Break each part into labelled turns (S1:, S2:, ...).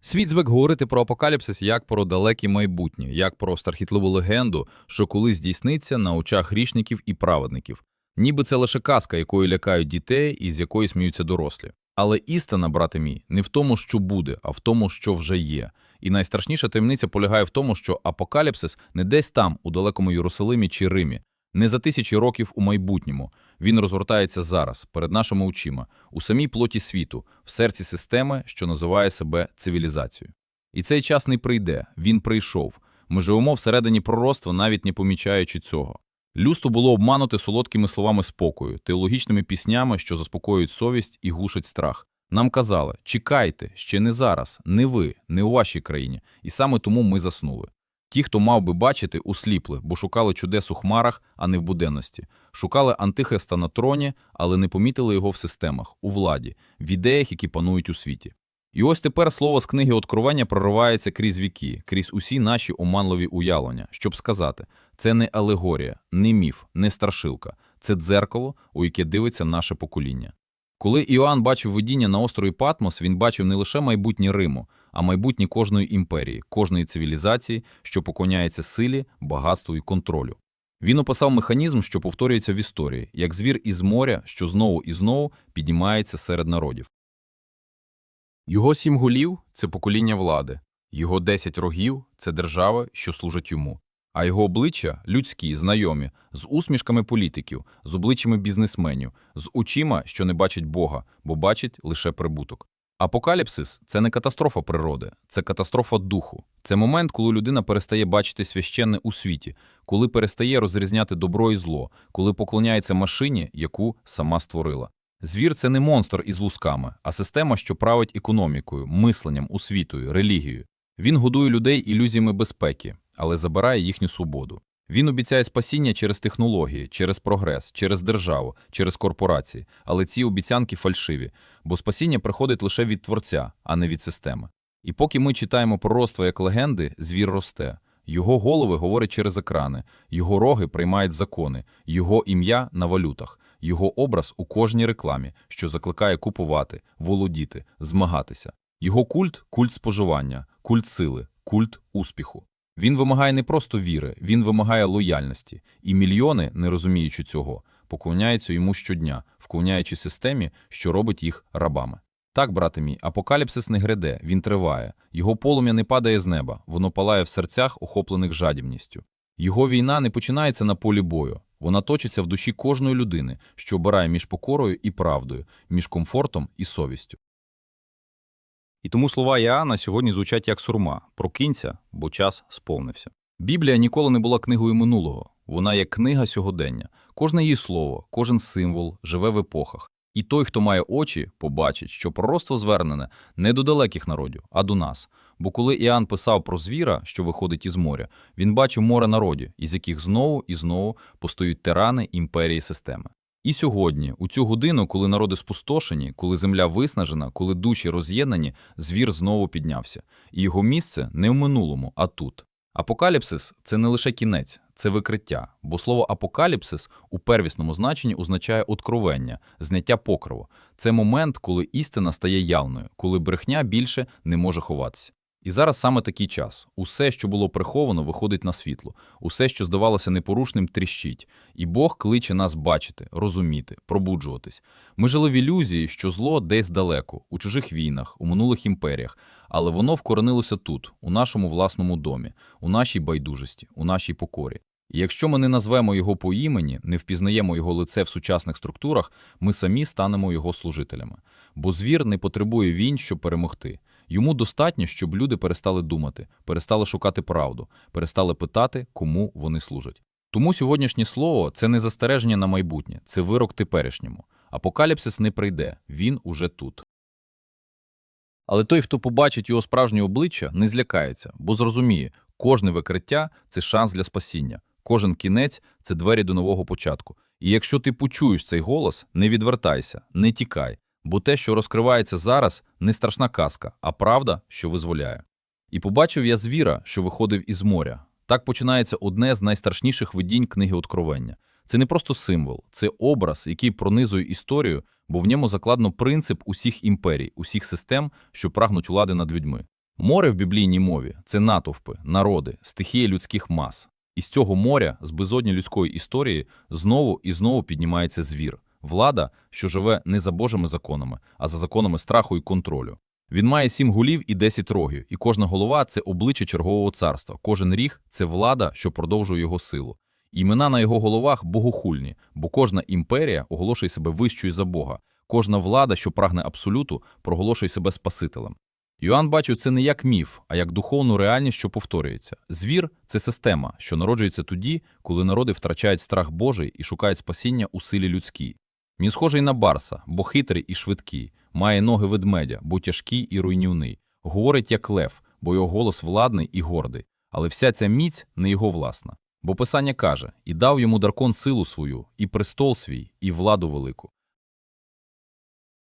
S1: Світ звик говорити про апокаліпсис як про далеке майбутнє, як про страхітливу легенду, що колись здійсниться на очах грішників і праведників. Ніби це лише казка, якою лякають дітей і з якої сміються дорослі. Але істина, брате мій, не в тому, що буде, а в тому, що вже є. І найстрашніша таємниця полягає в тому, що апокаліпсис не десь там, у далекому Єрусалимі чи Римі, не за тисячі років у майбутньому. Він розгортається зараз, перед нашими очима, у самій плоті світу, в серці системи, що називає себе цивілізацією. І цей час не прийде, він прийшов. Ми живемо всередині пророцтва, навіть не помічаючи цього. Людство було обмануте солодкими словами спокою, теологічними піснями, що заспокоюють совість і гушать страх. Нам казали: чекайте, ще не зараз, не ви, не у вашій країні, і саме тому ми заснули. Ті, хто мав би бачити, усліпли, бо шукали чудес у хмарах, а не в буденності. Шукали антихриста на троні, але не помітили його в системах, у владі, в ідеях, які панують у світі. І ось тепер слово з книги Откровення проривається крізь віки, крізь усі наші оманливі уявлення, щоб сказати, це не алегорія, не міф, не страшилка, це дзеркало, у яке дивиться наше покоління. Коли Іоанн бачив видіння на острові Патмос, він бачив не лише майбутнє Риму, а майбутнє кожної імперії, кожної цивілізації, що поклоняється силі, багатству і контролю. Він описав механізм, що повторюється в історії, як звір із моря, що знову і знову піднімається серед народів. Його сім голів це покоління влади, його десять рогів це держави, що служать йому, а його обличчя людські, знайомі, з усмішками політиків, з обличчями бізнесменів, з очима, що не бачать Бога, бо бачать лише прибуток. Апокаліпсис це не катастрофа природи, це катастрофа духу. Це момент, коли людина перестає бачити священне у світі, коли перестає розрізняти добро і зло, коли поклоняється машині, яку сама створила. Звір це не монстр із лусками, а система, що править економікою, мисленням, освітою, релігією. Він годує людей ілюзіями безпеки, але забирає їхню свободу. Він обіцяє спасіння через технології, через прогрес, через державу, через корпорації, але ці обіцянки фальшиві, бо спасіння приходить лише від творця, а не від системи. І поки ми читаємо пророцтва як легенди, звір росте. Його голови говорять через екрани, його роги приймають закони, його ім'я на валютах, його образ у кожній рекламі, що закликає купувати, володіти, змагатися. Його культ культ споживання, культ сили, культ успіху. Він вимагає не просто віри, він вимагає лояльності, і мільйони, не розуміючи цього, поклоняються йому щодня, вклоняючи системі, що робить їх рабами. Так, брате мій, апокаліпсис не гряде, він триває. Його полум'я не падає з неба, воно палає в серцях, охоплених жадібністю. Його війна не починається на полі бою, вона точиться в душі кожної людини, що обирає між покорою і правдою, між комфортом і совістю. І тому слова Іоанна сьогодні звучать як сурма прокинься, бо час сповнився. Біблія ніколи не була книгою минулого, вона є книга сьогодення. Кожне її слово, кожен символ живе в епохах. І той, хто має очі, побачить, що пророцтво звернене не до далеких народів, а до нас. Бо коли Іоанн писав про звіра, що виходить із моря, він бачив море народів, із яких знову і знову постають тирани імперії системи. І сьогодні, у цю годину, коли народи спустошені, коли земля виснажена, коли душі роз'єднані, звір знову піднявся. І його місце не в минулому, а тут. Апокаліпсис це не лише кінець, це викриття, бо слово апокаліпсис у первісному значенні означає откровення, зняття покрову. Це момент, коли істина стає явною, коли брехня більше не може ховатися. І зараз саме такий час. Усе, що було приховано, виходить на світло, усе, що здавалося непорушним, тріщить. І Бог кличе нас бачити, розуміти, пробуджуватись. Ми жили в ілюзії, що зло десь далеко, у чужих війнах, у минулих імперіях, але воно вкоренилося тут, у нашому власному домі, у нашій байдужості, у нашій покорі. І якщо ми не назвемо його по імені, не впізнаємо його лице в сучасних структурах, ми самі станемо його служителями. Бо звір не потребує війн, щоб перемогти. Йому достатньо, щоб люди перестали думати, перестали шукати правду, перестали питати, кому вони служать. Тому сьогоднішнє слово це не застереження на майбутнє, це вирок теперішньому. Апокаліпсис не прийде, він уже тут. Але той, хто побачить його справжнє обличчя, не злякається, бо зрозуміє, кожне викриття це шанс для спасіння, кожен кінець це двері до нового початку. І якщо ти почуєш цей голос, не відвертайся, не тікай, бо те, що розкривається зараз, не страшна казка, а правда, що визволяє. І побачив я звіра, що виходив із моря. Так починається одне з найстрашніших видінь книги Откровення. Це не просто символ, це образ, який пронизує історію, бо в ньому закладно принцип усіх імперій, усіх систем, що прагнуть влади над людьми. Море в біблійній мові це натовпи, народи, стихія людських мас. І з цього моря, з безодні людської історії, знову і знову піднімається звір. Влада, що живе не за Божими законами, а за законами страху і контролю. Він має сім гулів і десять рогів, і кожна голова це обличчя чергового царства. Кожен ріг це влада, що продовжує його силу. Імена на його головах богохульні, бо кожна імперія оголошує себе вищою за Бога. Кожна влада, що прагне абсолюту, проголошує себе спасителем. Йоанн бачив це не як міф, а як духовну реальність, що повторюється. Звір це система, що народжується тоді, коли народи втрачають страх Божий і шукають спасіння у силі людській. Він схожий на барса, бо хитрий і швидкий, має ноги ведмедя, бо тяжкий і руйнівний, говорить як лев, бо його голос владний і гордий. Але вся ця міць не його власна. Бо Писання каже: і дав йому дракон силу свою, і престол свій, і владу велику.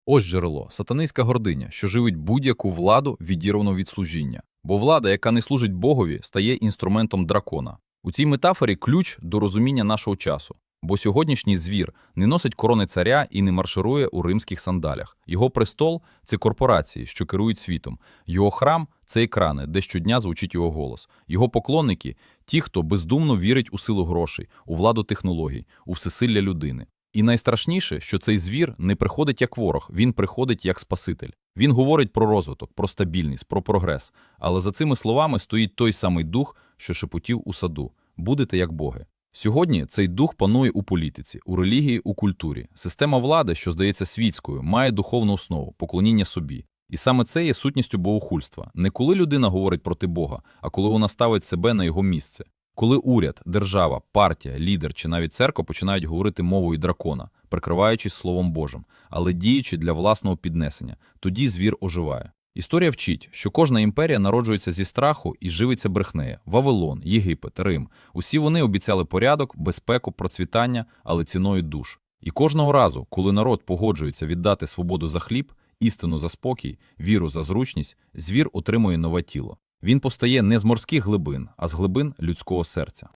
S1: Ось джерело, сатанинська гординя, що живить будь-яку владу, відірвану від служіння. Бо влада, яка не служить Богові, стає інструментом дракона. У цій метафорі ключ до розуміння нашого часу. Бо сьогоднішній звір не носить корони царя і не марширує у римських сандалях. Його престол це корпорації, що керують світом. Його храм це екрани, де щодня звучить його голос. Його поклонники ті, хто бездумно вірить у силу грошей, у владу технологій, у всесилля людини. І найстрашніше, що цей звір не приходить як ворог, він приходить як спаситель. Він говорить про розвиток, про стабільність, про прогрес. Але за цими словами стоїть той самий дух, що шепотів у саду: будете як боги. Сьогодні цей дух панує у політиці, у релігії, у культурі. Система влади, що здається світською, має духовну основу, поклоніння собі. І саме це є сутністю богохульства. Не коли людина говорить проти Бога, а коли вона ставить себе на його місце. Коли уряд, держава, партія, лідер чи навіть церква починають говорити мовою дракона, прикриваючись Словом Божим, але діючи для власного піднесення, тоді звір оживає. Історія вчить, що кожна імперія народжується зі страху і живиться брехнею. Вавилон, Єгипет, Рим. Усі вони обіцяли порядок, безпеку, процвітання, але ціною душ. І кожного разу, коли народ погоджується віддати свободу за хліб, істину за спокій, віру за зручність, звір отримує нове тіло. Він постає не з морських глибин, а з глибин людського серця.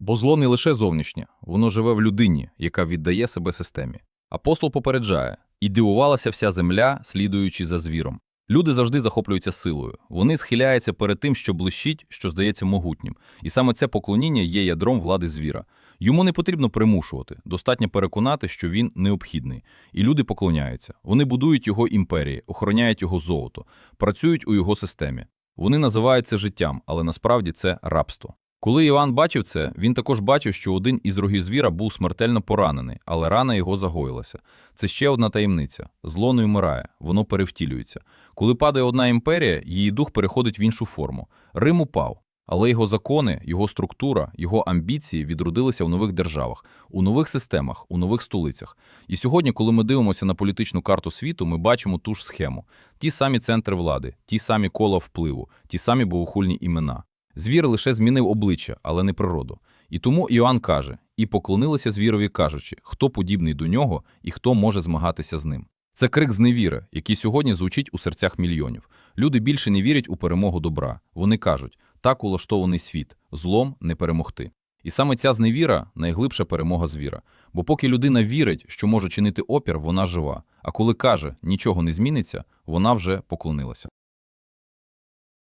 S1: Бо зло не лише зовнішнє, воно живе в людині, яка віддає себе системі. Апостол попереджає і дивувалася вся земля, слідуючи за звіром. Люди завжди захоплюються силою. Вони схиляються перед тим, що блищить, що здається могутнім. І саме це поклоніння є ядром влади звіра. Йому не потрібно примушувати, достатньо переконати, що він необхідний. І люди поклоняються. Вони будують його імперії, охороняють його золото, працюють у його системі. Вони називають це життям, але насправді це рабство. Коли Іван бачив це, він також бачив, що один із рогів звіра був смертельно поранений, але рана його загоїлася. Це ще одна таємниця. Зло не вмирає, воно перевтілюється. Коли падає одна імперія, її дух переходить в іншу форму. Рим упав, але його закони, його структура, його амбіції відродилися в нових державах, у нових системах, у нових столицях. І сьогодні, коли ми дивимося на політичну карту світу, ми бачимо ту ж схему: ті самі центри влади, ті самі кола впливу, ті самі богохульні імена. Звір лише змінив обличчя, але не природу. І тому Іоанн каже: і поклонилися звірові, кажучи, хто подібний до нього і хто може змагатися з ним. Це крик зневіри, який сьогодні звучить у серцях мільйонів. Люди більше не вірять у перемогу добра. Вони кажуть, так улаштований світ, злом не перемогти. І саме ця зневіра найглибша перемога звіра. Бо поки людина вірить, що може чинити опір, вона жива. А коли каже, нічого не зміниться, вона вже поклонилася.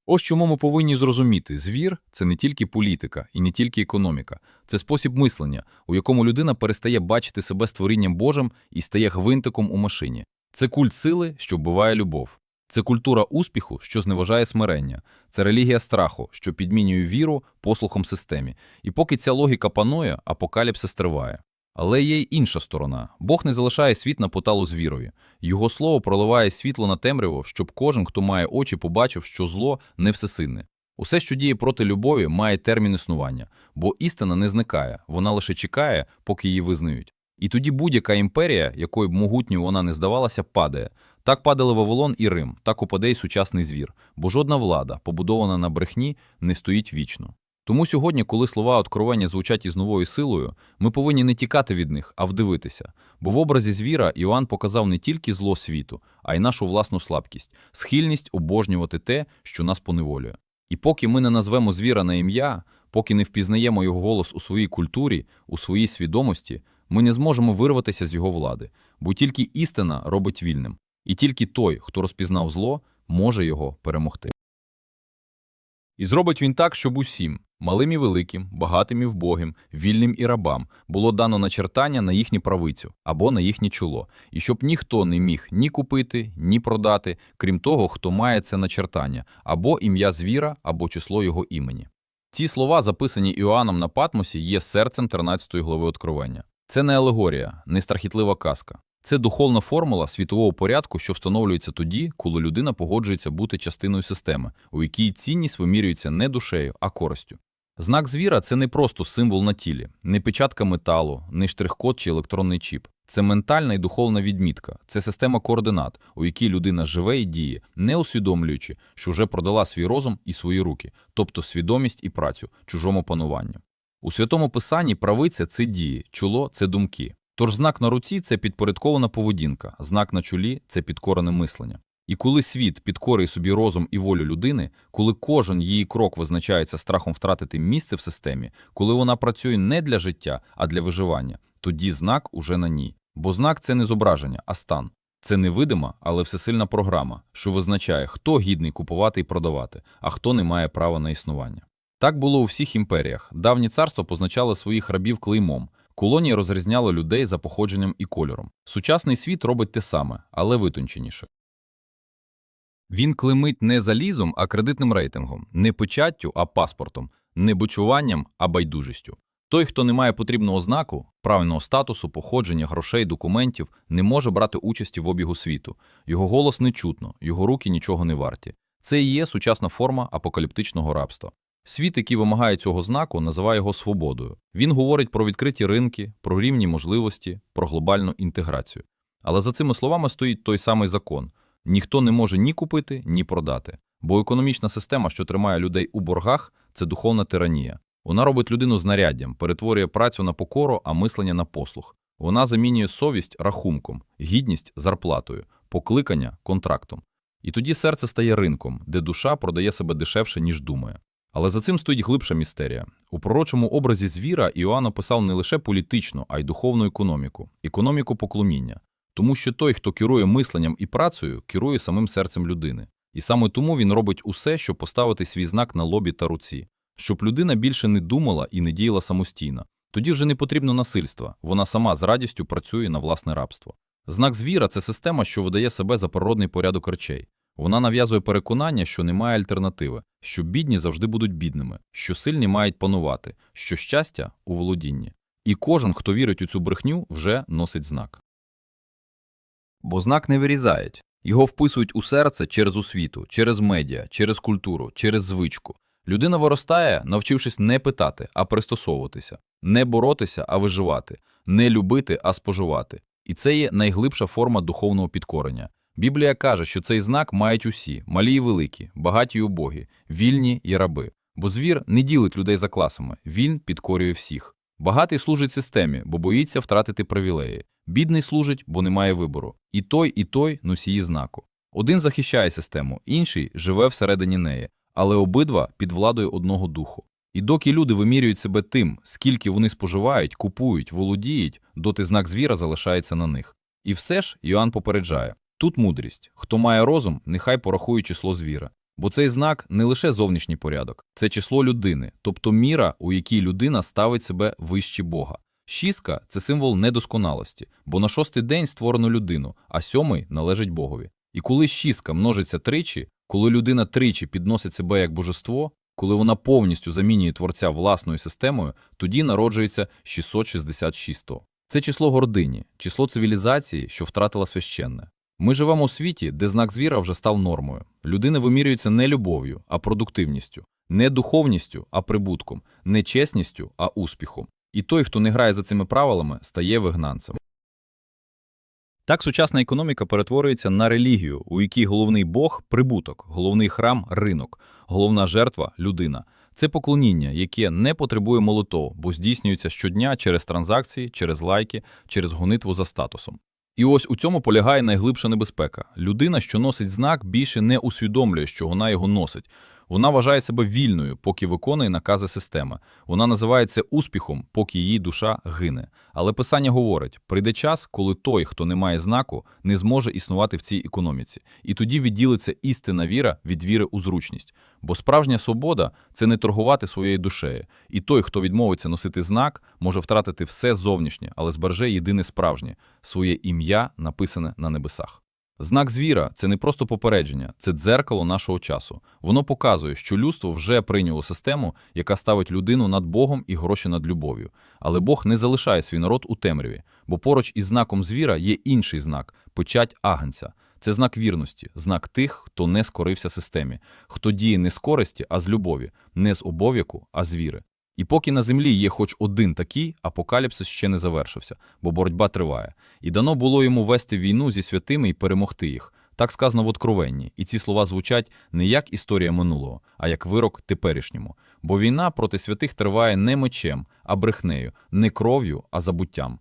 S1: Ось чому ми повинні зрозуміти: звір це не тільки політика і не тільки економіка, це спосіб мислення, у якому людина перестає бачити себе створінням Божим і стає гвинтиком у машині. Це культ сили, що вбиває любов. Це культура успіху, що зневажає смирення, це релігія страху, що підмінює віру послухом системі. І поки ця логіка панує, апокаліпсис триває. Але є й інша сторона. Бог не залишає світ на поталу звірові. Його слово проливає світло на темряву, щоб кожен, хто має очі, побачив, що зло не всесильне. Усе, що діє проти любові, має термін існування, бо істина не зникає, вона лише чекає, поки її визнають. І тоді будь-яка імперія, якою б могутньою вона не здавалася, падає. Так падали Вавилон і Рим, так упаде й сучасний звір, бо жодна влада, побудована на брехні, не стоїть вічно. Тому сьогодні, коли слова откровення звучать із новою силою, ми повинні не тікати від них, а вдивитися. Бо в образі звіра Іоанн показав не тільки зло світу, а й нашу власну слабкість, схильність обожнювати те, що нас поневолює. І поки ми не назвемо звіра на ім'я, поки не впізнаємо його голос у своїй культурі, у своїй свідомості, ми не зможемо вирватися з його влади, бо тільки істина робить вільним. І тільки той, хто розпізнав зло, може його перемогти. І зробить він так, щоб усім, малим і великим, багатим і вбогим, вільним і рабам, було дано начертання на їхню правицю або на їхнє чоло, і щоб ніхто не міг ні купити, ні продати, крім того, хто має це начертання, або ім'я звіра, або число його імені. Ці слова, записані Іоанном на Патмосі, є серцем 13 глави Откровення. Це не алегорія, не страхітлива казка. Це духовна формула світового порядку, що встановлюється тоді, коли людина погоджується бути частиною системи, у якій цінність вимірюється не душею, а користю. Знак звіра це не просто символ на тілі, не печатка металу, не штрих-код чи електронний чіп. Це ментальна і духовна відмітка, це система координат, у якій людина живе і діє, не усвідомлюючи, що вже продала свій розум і свої руки, тобто свідомість і працю чужому пануванню. У святому писанні правиця це дії, чоло це думки. Тож знак на руці це підпорядкована поведінка, знак на чолі це підкорене мислення. І коли світ підкорює собі розум і волю людини, коли кожен її крок визначається страхом втратити місце в системі, коли вона працює не для життя, а для виживання, тоді знак уже на ній. Бо знак це не зображення, а стан. Це невидима, але всесильна програма, що визначає, хто гідний купувати і продавати, а хто не має права на існування. Так було у всіх імперіях. Давні царства позначали своїх рабів клеймом. Колонії розрізняли людей за походженням і кольором. Сучасний світ робить те саме, але витонченіше. Він клеймить не залізом, а кредитним рейтингом, не печаттю, а паспортом, не бучуванням, а байдужістю. Той, хто не має потрібного знаку, правильного статусу, походження, грошей, документів, не може брати участі в обігу світу. Його голос не чутно, його руки нічого не варті. Це і є сучасна форма апокаліптичного рабства. Світ, який вимагає цього знаку, називає його свободою. Він говорить про відкриті ринки, про рівні можливості, про глобальну інтеграцію. Але за цими словами стоїть той самий закон: ніхто не може ні купити, ні продати. Бо економічна система, що тримає людей у боргах, це духовна тиранія. Вона робить людину знаряддям, перетворює працю на покору, а мислення на послух. Вона замінює совість рахунком, гідність зарплатою, покликання контрактом. І тоді серце стає ринком, де душа продає себе дешевше, ніж думає. Але за цим стоїть глибша містерія. У пророчому образі звіра Іоанн описав не лише політичну, а й духовну економіку, економіку поклоніння. Тому що той, хто керує мисленням і працею, керує самим серцем людини. І саме тому він робить усе, щоб поставити свій знак на лобі та руці, щоб людина більше не думала і не діяла самостійно. Тоді вже не потрібно насильства, вона сама з радістю працює на власне рабство. Знак звіра це система, що видає себе за природний порядок речей. Вона нав'язує переконання, що немає альтернативи, що бідні завжди будуть бідними, що сильні мають панувати, що щастя у володінні. І кожен, хто вірить у цю брехню, вже носить знак. Бо знак не вирізають. Його вписують у серце через освіту, через медіа, через культуру, через звичку. Людина виростає, навчившись не питати, а пристосовуватися, не боротися, а виживати, не любити, а споживати. І це є найглибша форма духовного підкорення. Біблія каже, що цей знак мають усі малі і великі, багаті й убогі, вільні і раби. Бо звір не ділить людей за класами, він підкорює всіх. Багатий служить системі, бо боїться втратити привілеї. Бідний служить, бо не має вибору. І той, і той носії знаку. Один захищає систему, інший живе всередині неї, але обидва під владою одного духу. І доки люди вимірюють себе тим, скільки вони споживають, купують, володіють, доти знак звіра залишається на них. І все ж Йоанн попереджає тут мудрість. Хто має розум, нехай порахує число звіра. Бо цей знак не лише зовнішній порядок, це число людини, тобто міра, у якій людина ставить себе вище Бога. Шістка це символ недосконалості, бо на шостий день створено людину, а сьомий належить Богові. І коли шістка множиться тричі, коли людина тричі підносить себе як божество, коли вона повністю замінює творця власною системою, тоді народжується 666. Це число гордині, число цивілізації, що втратила священне. Ми живемо у світі, де знак звіра вже став нормою. Людина вимірюється не любов'ю, а продуктивністю, не духовністю, а прибутком, не чесністю, а успіхом. І той, хто не грає за цими правилами, стає вигнанцем. Так сучасна економіка перетворюється на релігію, у якій головний бог прибуток, головний храм ринок, головна жертва людина. Це поклоніння, яке не потребує молитов, бо здійснюється щодня через транзакції, через лайки, через гонитву за статусом. І ось у цьому полягає найглибша небезпека. Людина, що носить знак, більше не усвідомлює, що вона його носить. Вона вважає себе вільною, поки виконує накази системи. Вона називає це успіхом, поки її душа гине. Але писання говорить: прийде час, коли той, хто не має знаку, не зможе існувати в цій економіці. І тоді відділиться істинна віра від віри у зручність. Бо справжня свобода це не торгувати своєю душею. І той, хто відмовиться носити знак, може втратити все зовнішнє, але збереже єдине справжнє своє ім'я, написане на небесах. Знак звіра це не просто попередження, це дзеркало нашого часу. Воно показує, що людство вже прийняло систему, яка ставить людину над Богом і гроші над любов'ю. Але Бог не залишає свій народ у темряві, бо поруч із знаком звіра є інший знак печать агнця. Це знак вірності, знак тих, хто не скорився системі, хто діє не з користі, а з любові, не з обов'яку, а з віри. І поки на землі є хоч один такий, апокаліпсис ще не завершився, бо боротьба триває. І дано було йому вести війну зі святими і перемогти їх. Так сказано в Откровенні, і ці слова звучать не як історія минулого, а як вирок теперішньому. Бо війна проти святих триває не мечем, а брехнею, не кров'ю, а забуттям.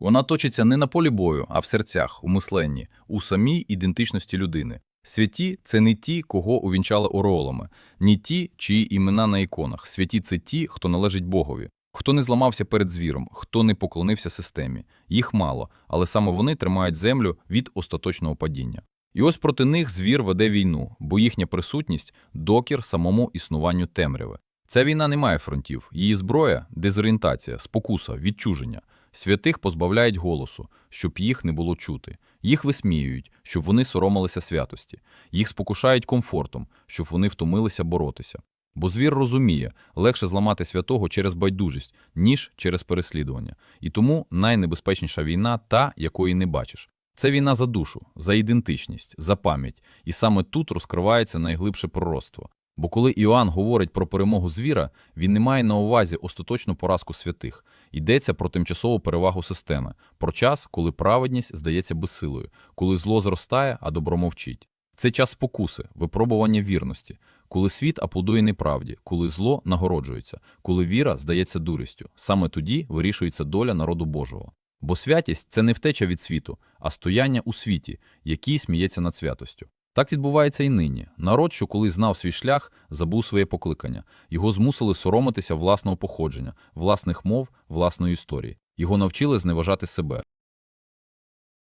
S1: Вона точиться не на полі бою, а в серцях, у мисленні, у самій ідентичності людини. Святі це не ті, кого увінчали ореолами, ні ті, чиї імена на іконах. Святі це ті, хто належить Богові, хто не зламався перед звіром, хто не поклонився системі. Їх мало, але саме вони тримають землю від остаточного падіння. І ось проти них звір веде війну, бо їхня присутність докір самому існуванню темряви. Ця війна не має фронтів, її зброя дезорієнтація, спокуса, відчуження. Святих позбавляють голосу, щоб їх не було чути. Їх висміюють, щоб вони соромилися святості. Їх спокушають комфортом, щоб вони втомилися боротися. Бо звір розуміє, легше зламати святого через байдужість, ніж через переслідування. І тому найнебезпечніша війна та, якої не бачиш. Це війна за душу, за ідентичність, за пам'ять. І саме тут розкривається найглибше пророцтво. Бо коли Іоанн говорить про перемогу звіра, він не має на увазі остаточну поразку святих. Йдеться про тимчасову перевагу системи, про час, коли праведність здається безсилою, коли зло зростає, а добро мовчить. Це час спокуси, випробування вірності, коли світ аплодує неправді, коли зло нагороджується, коли віра здається дурістю. Саме тоді вирішується доля народу Божого. Бо святість це не втеча від світу, а стояння у світі, який сміється над святостю. Так відбувається і нині. Народ, що колись знав свій шлях, забув своє покликання. Його змусили соромитися власного походження, власних мов, власної історії. Його навчили зневажати себе.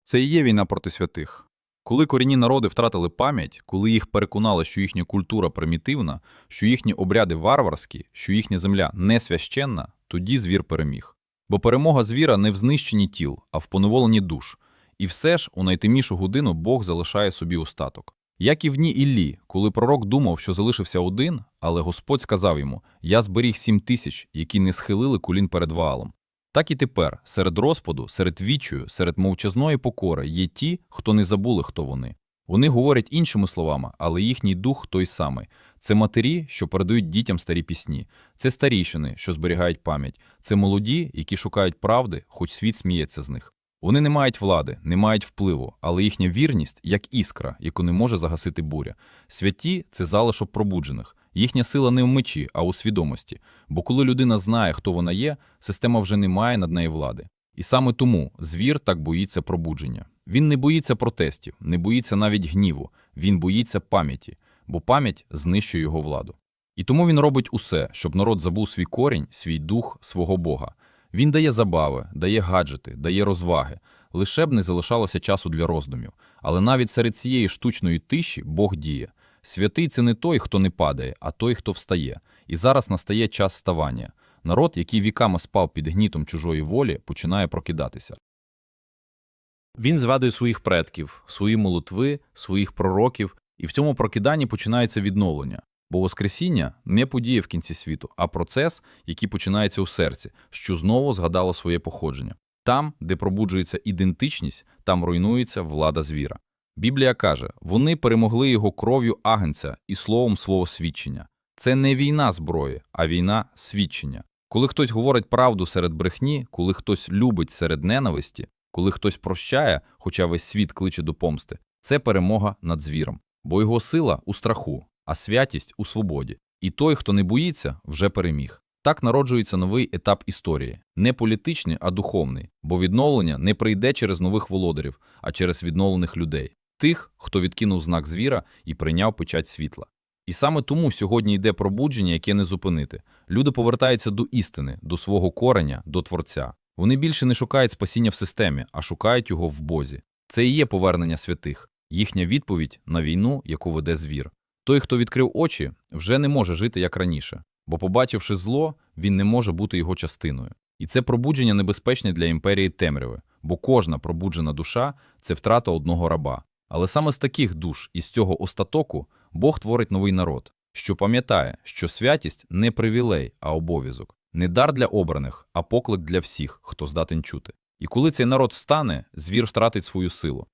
S1: Це і є війна проти святих. Коли корінні народи втратили пам'ять, коли їх переконали, що їхня культура примітивна, що їхні обряди варварські, що їхня земля не священна, тоді звір переміг. Бо перемога звіра не в знищенні тіл, а в поневоленні душ. І все ж у найтемнішу годину Бог залишає собі остаток. Як і в дні Іллі, коли пророк думав, що залишився один, але Господь сказав йому: Я зберіг сім тисяч, які не схилили колін перед Ваалом. Так і тепер, серед розпаду, серед вічою, серед мовчазної покори є ті, хто не забули, хто вони. Вони говорять іншими словами, але їхній дух той самий. Це матері, що передають дітям старі пісні, це старішини, що зберігають пам'ять, це молоді, які шукають правди, хоч світ сміється з них. Вони не мають влади, не мають впливу, але їхня вірність як іскра, яку не може загасити буря. Святі це залишок пробуджених. Їхня сила не в мечі, а у свідомості. Бо коли людина знає, хто вона є, система вже не має над нею влади. І саме тому звір так боїться пробудження. Він не боїться протестів, не боїться навіть гніву, він боїться пам'яті, бо пам'ять знищує його владу. І тому він робить усе, щоб народ забув свій корінь, свій дух, свого Бога. Він дає забави, дає гаджети, дає розваги, лише б не залишалося часу для роздумів. Але навіть серед цієї штучної тиші Бог діє. Святий це не той, хто не падає, а той, хто встає. І зараз настає час ставання. Народ, який віками спав під гнітом чужої волі, починає прокидатися. Він згадує своїх предків, свої молитви, своїх пророків, і в цьому прокиданні починається відновлення. Бо Воскресіння не подія в кінці світу, а процес, який починається у серці, що знову згадало своє походження. Там, де пробуджується ідентичність, там руйнується влада звіра. Біблія каже: вони перемогли його кров'ю агнця і словом свого свідчення. Це не війна зброї, а війна свідчення. Коли хтось говорить правду серед брехні, коли хтось любить серед ненависті, коли хтось прощає, хоча весь світ кличе до помсти, це перемога над звіром, бо його сила у страху, а святість у свободі. І той, хто не боїться, вже переміг. Так народжується новий етап історії, не політичний, а духовний, бо відновлення не прийде через нових володарів, а через відновлених людей. тих, хто відкинув знак звіра і прийняв печать світла. І саме тому сьогодні йде пробудження, яке не зупинити. Люди повертаються до істини, до свого кореня, до Творця. Вони більше не шукають спасіння в системі, а шукають його в Бозі. Це і є повернення святих, їхня відповідь на війну, яку веде звір. Той, хто відкрив очі, вже не може жити як раніше, бо, побачивши зло, він не може бути його частиною. І це пробудження небезпечне для імперії темряви, бо кожна пробуджена душа це втрата одного раба. Але саме з таких душ і з цього остатоку Бог творить новий народ, що пам'ятає, що святість не привілей, а обов'язок, не дар для обраних, а поклик для всіх, хто здатен чути. І коли цей народ встане, звір втратить свою силу.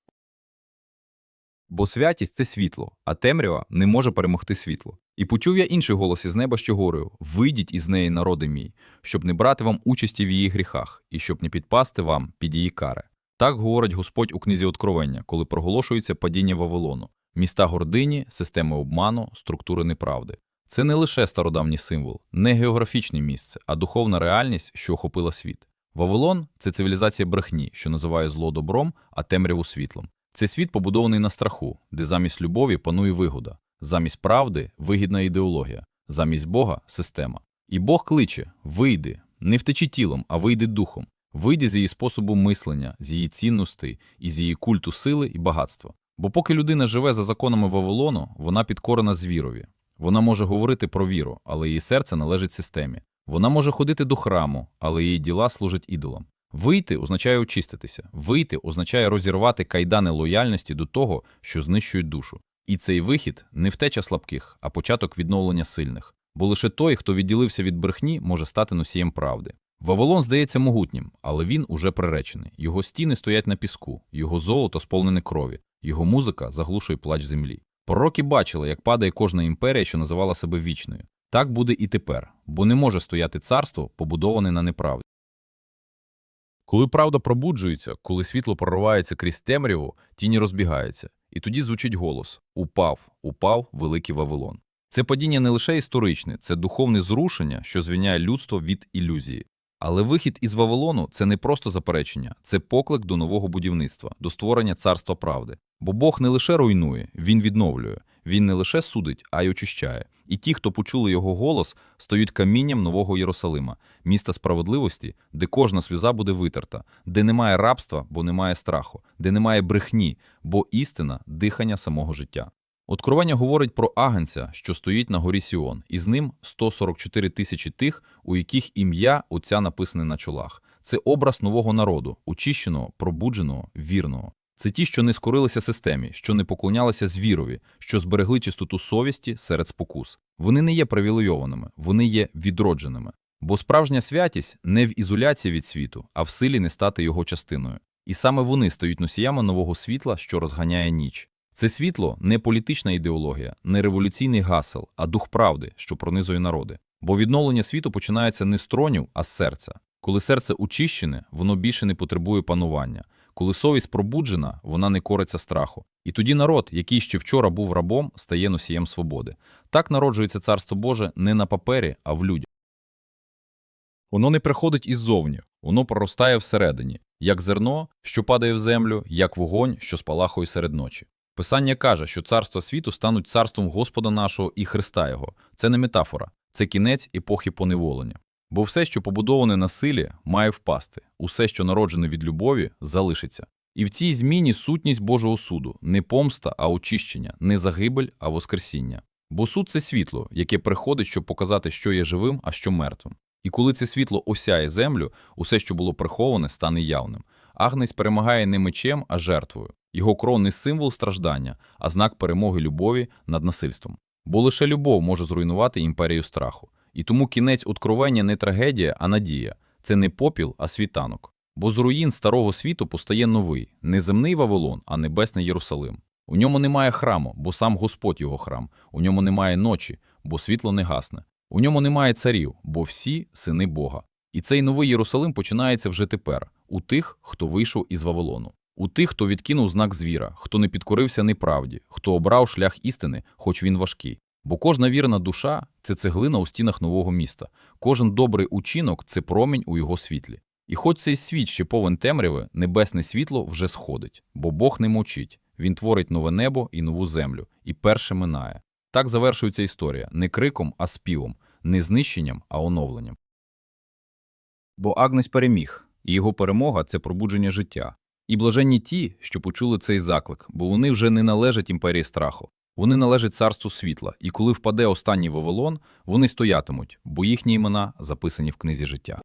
S1: Бо святість це світло, а темрява не може перемогти світло. І почув я інший голос із неба, що говорив: Вийдіть із неї, народи мій, щоб не брати вам участі в її гріхах, і щоб не підпасти вам під її кари. Так говорить Господь у книзі Откровення, коли проголошується падіння Вавилону, міста гордині, системи обману, структури неправди. Це не лише стародавній символ, не географічне місце, а духовна реальність, що охопила світ. Вавилон це цивілізація брехні, що називає зло добром, а темряву світлом. Це світ побудований на страху, де замість любові панує вигода, замість правди вигідна ідеологія, замість Бога система. І Бог кличе: вийди, не втечи тілом, а вийди духом, вийди з її способу мислення, з її цінностей і з її культу сили і багатства. Бо поки людина живе за законами Вавилону, вона підкорена звірові. Вона може говорити про віру, але її серце належить системі. Вона може ходити до храму, але її діла служать ідолам. Вийти означає очиститися, вийти означає розірвати кайдани лояльності до того, що знищують душу. І цей вихід не втеча слабких, а початок відновлення сильних. Бо лише той, хто відділився від брехні, може стати носієм правди. Вавилон здається могутнім, але він уже приречений. Його стіни стоять на піску, його золото сповнене крові, його музика заглушує плач землі. Пророки бачили, як падає кожна імперія, що називала себе вічною. Так буде і тепер, бо не може стояти царство, побудоване на неправді. Коли правда пробуджується, коли світло проривається крізь темряву, тіні розбігаються, і тоді звучить голос: Упав, упав великий Вавилон. Це падіння не лише історичне, це духовне зрушення, що звільняє людство від ілюзії. Але вихід із Вавилону це не просто заперечення, це поклик до нового будівництва, до створення царства правди. Бо Бог не лише руйнує, він відновлює, він не лише судить, а й очищає. І ті, хто почули його голос, стають камінням нового Єрусалима, міста справедливості, де кожна сльоза буде витерта, де немає рабства, бо немає страху, де немає брехні, бо істина дихання самого життя. Откровення говорить про агенця, що стоїть на горі Сіон, і з ним 144 тисячі тих, у яких ім'я Отця написане на чолах. Це образ нового народу, очищеного, пробудженого, вірного. Це ті, що не скорилися системі, що не поклонялися звірові, що зберегли чистоту совісті серед спокус. Вони не є привілейованими, вони є відродженими. Бо справжня святість не в ізоляції від світу, а в силі не стати його частиною. І саме вони стають носіями нового світла, що розганяє ніч. Це світло не політична ідеологія, не революційний гасел, а дух правди, що пронизує народи. Бо відновлення світу починається не з тронів, а з серця. Коли серце очищене, воно більше не потребує панування. Коли совість пробуджена, вона не кориться страху. І тоді народ, який ще вчора був рабом, стає носієм свободи. Так народжується царство Боже не на папері, а в людях. Воно не приходить іззовні, воно проростає всередині, як зерно, що падає в землю, як вогонь, що спалахує серед ночі. Писання каже, що царство світу стануть царством Господа нашого і Христа Його. Це не метафора, це кінець епохи поневолення. Бо все, що побудоване на силі, має впасти, усе, що народжене від любові, залишиться. І в цій зміні сутність Божого суду не помста, а очищення, не загибель, а воскресіння. Бо суд це світло, яке приходить, щоб показати, що є живим, а що мертвим. І коли це світло осяє землю, усе, що було приховане, стане явним. Агнець перемагає не мечем, а жертвою. Його кров не символ страждання, а знак перемоги любові над насильством. Бо лише любов може зруйнувати імперію страху. І тому кінець откровення не трагедія, а надія. Це не попіл, а світанок. Бо з руїн старого світу постає новий, не земний Вавилон, а небесний Єрусалим. У ньому немає храму, бо сам Господь його храм. У ньому немає ночі, бо світло не гасне. У ньому немає царів, бо всі сини Бога. І цей новий Єрусалим починається вже тепер, у тих, хто вийшов із Вавилону, у тих, хто відкинув знак звіра, хто не підкорився неправді, хто обрав шлях істини, хоч він важкий. Бо кожна вірна душа це цеглина у стінах нового міста, кожен добрий учинок це промінь у його світлі. І хоч цей світ ще повен темряви, небесне світло вже сходить, бо Бог не мовчить, Він творить нове небо і нову землю, і перше минає. Так завершується історія не криком, а співом, не знищенням, а оновленням. Бо Агнець переміг, і його перемога це пробудження життя. І блаженні ті, що почули цей заклик, бо вони вже не належать імперії страху. Вони належать царству світла, і коли впаде останній Вавилон, вони стоятимуть, бо їхні імена записані в книзі життя.